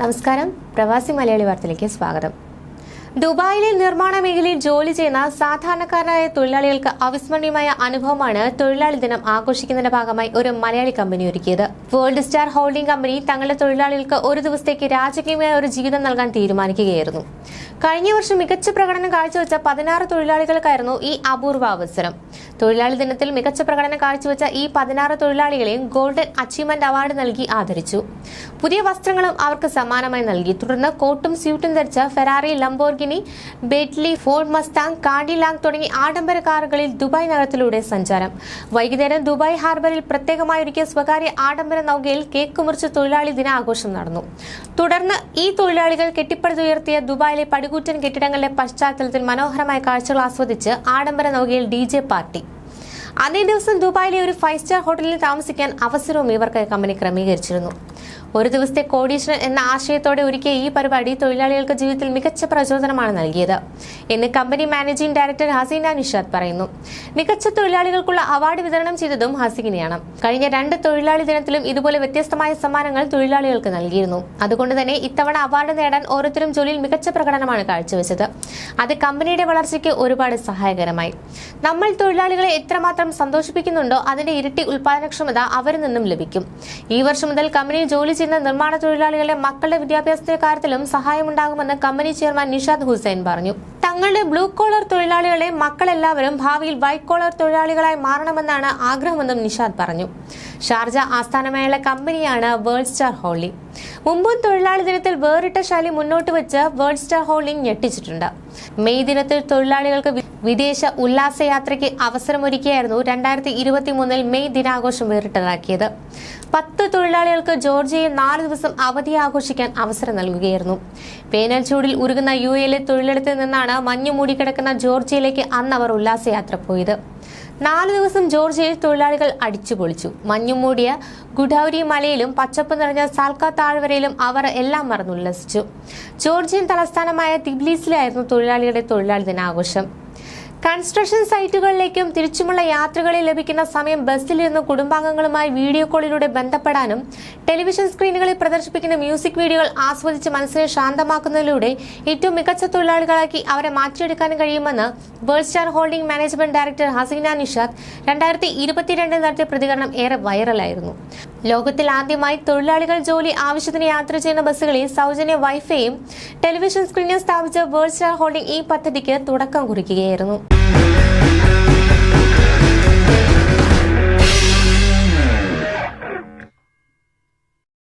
നമസ്കാരം. പ്രവാസി മലയാളി വാർത്തയിലേക്ക് സ്വാഗതം. ദുബായിലെ നിർമ്മാണ മേഖലയിൽ ജോലി ചെയ്യുന്ന സാധാരണക്കാരായ തൊഴിലാളികൾക്ക് അവിസ്മരണീയമായ അനുഭവമാണ് തൊഴിലാളി ദിനം ആഘോഷിക്കുന്നതിന്റെ ഭാഗമായി ഒരു മലയാളി കമ്പനി ഒരുക്കിയത്. വേൾഡ് സ്റ്റാർ ഹോൾഡിംഗ് കമ്പനി തങ്ങളുടെ തൊഴിലാളികൾക്ക് ഒരു ദിവസത്തേക്ക് രാജകീയമായ ഒരു ജീവിതം നൽകാൻ തീരുമാനിക്കുകയായിരുന്നു. കഴിഞ്ഞ വർഷം മികച്ച പ്രകടനം കാഴ്ചവെച്ച പതിനാറ് തൊഴിലാളികൾക്കായിരുന്നു ഈ അപൂർവ അവസരം. തൊഴിലാളി ദിനത്തിൽ മികച്ച പ്രകടനം കാഴ്ചവെച്ച ഈ പതിനാറ് തൊഴിലാളികളെയും ഗോൾഡൻ അച്ചീവ്മെന്റ് അവാർഡ് നൽകി ആദരിച്ചു. പുതിയ വസ്ത്രങ്ങളും അവർക്ക് സമ്മാനമായി നൽകി. തുടർന്ന് കോട്ടും സ്യൂട്ടും ധരിച്ച Ferrari Lamborghini Bentley Ford Mustang Cadillac തുടങ്ങി ആഡംബര കാറുകളിൽ ദുബായ് നഗരത്തിലൂടെ സഞ്ചാരം. വൈകുന്നേരം ദുബായ് ഹാർബറിൽ പ്രത്യേകമായി ഒരുക്കിയ സ്വകാര്യ ആഡംബര നൗകയിൽ കേക്ക് മുറിച്ച് തൊഴിലാളി ദിനാഘോഷം നടന്നു. തുടർന്ന് ഈ തൊഴിലാളികൾ കെട്ടിപ്പടുത്തുയർത്തിയ ദുബായിലെ പടുകൂറ്റൻ കെട്ടിടങ്ങളുടെ പശ്ചാത്തലത്തിൽ മനോഹരമായ കാഴ്ചകൾ ആസ്വദിച്ച് ആഡംബര നൗകയിൽ ഡി പാർട്ടി. അന്നേ ദിവസം ദുബായിലെ ഒരു ഫൈവ് സ്റ്റാർ ഹോട്ടലിൽ താമസിക്കാൻ അവസരവും ഇവർക്ക് കമ്പനി ക്രമീകരിച്ചിരുന്നു. ഒരു ദിവസത്തെ കോടീശ്വരൻ എന്ന ആശയത്തോടെ ഒരുക്കിയ ഈ പരിപാടി തൊഴിലാളികൾക്ക് ജീവിതത്തിൽ മികച്ച പ്രചോദനമാണ് നൽകിയത്. എന്ന് company managing director Haseena Nishad പറയുന്നു. മികച്ച തൊഴിലാളികൾക്കുള്ള അവാർഡ് വിതരണം ചെയ്തതും ഹസീനയാണ്. കഴിഞ്ഞ രണ്ട് തൊഴിലാളി ദിനത്തിലും ഇതുപോലെ വ്യത്യസ്തമായ സമ്മാനങ്ങൾ തൊഴിലാളികൾക്ക് നൽകിയിരുന്നു. അതുകൊണ്ട് തന്നെ ഇത്തവണ അവാർഡ് നേടാൻ ഓരോരുത്തരും ജോലിയിൽ മികച്ച പ്രകടനമാണ് കാഴ്ചവെച്ചത്. അത് കമ്പനിയുടെ വളർച്ചയ്ക്ക് ഒരുപാട് സഹായകരമായി. നമ്മൾ തൊഴിലാളികളെ എത്രമാത്രം സന്തോഷിപ്പിക്കുന്നുണ്ടോ? അതിന്റെ ഇരട്ടി ഉൽപാദനക്ഷമത അവരിൽ നിന്നും ലഭിക്കും. ഈ വർഷം മുതൽ കമ്പനിയിൽ ജോലി ചെയ്യുന്ന നിർമ്മാണ തൊഴിലാളികളുടെ മക്കളുടെ വിദ്യാഭ്യാസത്തിന്റെ കാര്യത്തിലും സഹായമുണ്ടാകുമെന്ന് കമ്പനി ചെയർമാൻ നിഷാദ് ഹുസൈൻ പറഞ്ഞു. തങ്ങളുടെ ബ്ലൂ കോളർ തൊഴിലാളികളെ മക്കളെല്ലാവരും ഭാവിയിൽ വൈറ്റ് കോളർ തൊഴിലാളികളായി മാറണമെന്നാണ് ആഗ്രഹമെന്നും നിഷാദ് പറഞ്ഞു. ഷാർജ ആസ്ഥാനമായുള്ള കമ്പനിയാണ് വേൾഡ് സ്റ്റാർ ഹോൾഡിംഗ്. മുമ്പും തൊഴിലാളി ദിനത്തിൽ വേറിട്ട ശാലി മുന്നോട്ട് വെച്ച് വേൾഡ് സ്റ്റാർ ഹോൾഡിംഗ് ഞെട്ടിച്ചിട്ടുണ്ട്. മെയ് ദിനത്തിൽ തൊഴിലാളികൾക്ക് വിദേശ ഉല്ലാസയാത്രയ്ക്ക് അവസരമൊരുക്കിയായിരുന്നു രണ്ടായിരത്തി ഇരുപത്തി മൂന്നിൽ മെയ് ദിനാഘോഷം വേറിട്ടതാക്കിയത്. പത്ത് തൊഴിലാളികൾക്ക് ജോർജിയയിൽ നാല് ദിവസം അവധി ആഘോഷിക്കാൻ അവസരം നൽകുകയായിരുന്നു. വേനൽ ചൂടിൽ ഉരുകുന്ന യു എയിലെ തൊഴിലിടത്തിൽ നിന്നാണ് മഞ്ഞു മൂടിക്കിടക്കുന്ന ജോർജിയയിലേക്ക് അന്ന് അവർ ഉല്ലാസയാത്ര പോയത്. നാല് ദിവസം ജോർജിയയിൽ തൊഴിലാളികൾ അടിച്ചുപൊളിച്ചു മഞ്ഞു മൂടിയ ഗുഡൌരി മലയിലും പച്ചപ്പ് നിറഞ്ഞ സാൽക്ക താഴ്വരയിലും അവർ എല്ലാം മറന്നുല്ലസിച്ചു ജോർജിയൻ തലസ്ഥാനമായ തിബ്ലീസിലായിരുന്നു തൊഴിലാളികളുടെ തൊഴിലാളി ദിനാഘോഷം. കൺസ്ട്രക്ഷൻ സൈറ്റുകളിലേക്കും തിരിച്ചുമുള്ള യാത്രകളിൽ ലഭിക്കുന്ന സമയം ബസ്സിലിരുന്ന് കുടുംബാംഗങ്ങളുമായി വീഡിയോ കോളിലൂടെ ബന്ധപ്പെടാനും ടെലിവിഷൻ സ്ക്രീനുകളിൽ പ്രദർശിപ്പിക്കുന്ന മ്യൂസിക് വീഡിയോകൾ ആസ്വദിച്ച് മനസ്സിനെ ശാന്തമാക്കുന്നതിലൂടെ ഏറ്റവും മികച്ച തൊഴിലാളികളാക്കി അവരെ മാറ്റിയെടുക്കാനും കഴിയുമെന്ന് World Star Holding management director Haseena Nishad രണ്ടായിരത്തി ഇരുപത്തിരണ്ടിൽ നടത്തിയ പ്രതികരണം ഏറെ വൈറലായിരുന്നു. ലോകത്തിൽ ആദ്യമായി തൊഴിലാളികൾ ജോലി ആവശ്യത്തിന് യാത്ര ചെയ്യുന്ന ബസ്സുകളിൽ സൗജന്യ വൈഫൈയും ടെലിവിഷൻ സ്ക്രീനും സ്ഥാപിച്ച വേൾഡ് സ്റ്റാർ ഹോൾഡിംഗ് ഈ പദ്ധതിക്ക് തുടക്കം കുറിക്കുകയായിരുന്നു. Thank you.